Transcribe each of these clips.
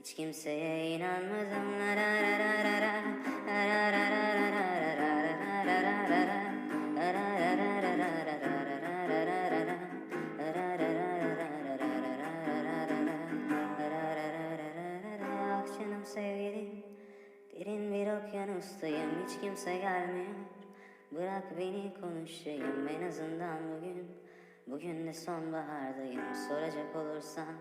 hiç kimseye inanmadım Ah canım sevgilim Derin bir okyanustayım hiç kimse gelmiyor Bırak beni konuşayım en azından bugün Bugün de sonbahardayım soracak olursan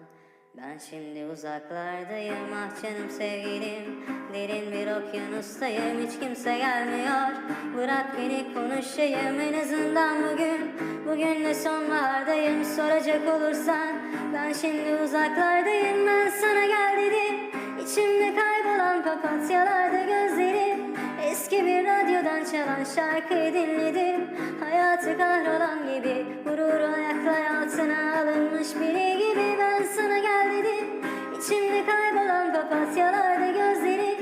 ben şimdi uzaklardayım ah canım sevgilim. Derin bir okyanustayım hiç kimse gelmiyor. Bırak beni konuşayım en azından bugün. Bugün de sonbahardayım soracak olursan. Ben şimdi uzaklardayım ben sana gel dedim. İçimde kaybolan papatyalarda gözlerim. Eski bir radyodan çalan şarkıyı dinledim. Hayatı kahrolan gibi İçimde kaybolan papatyalarda gözlerim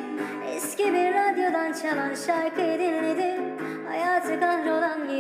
Eski bir radyodan çalan şarkıyı dinledim Hayatı kahrolan gibi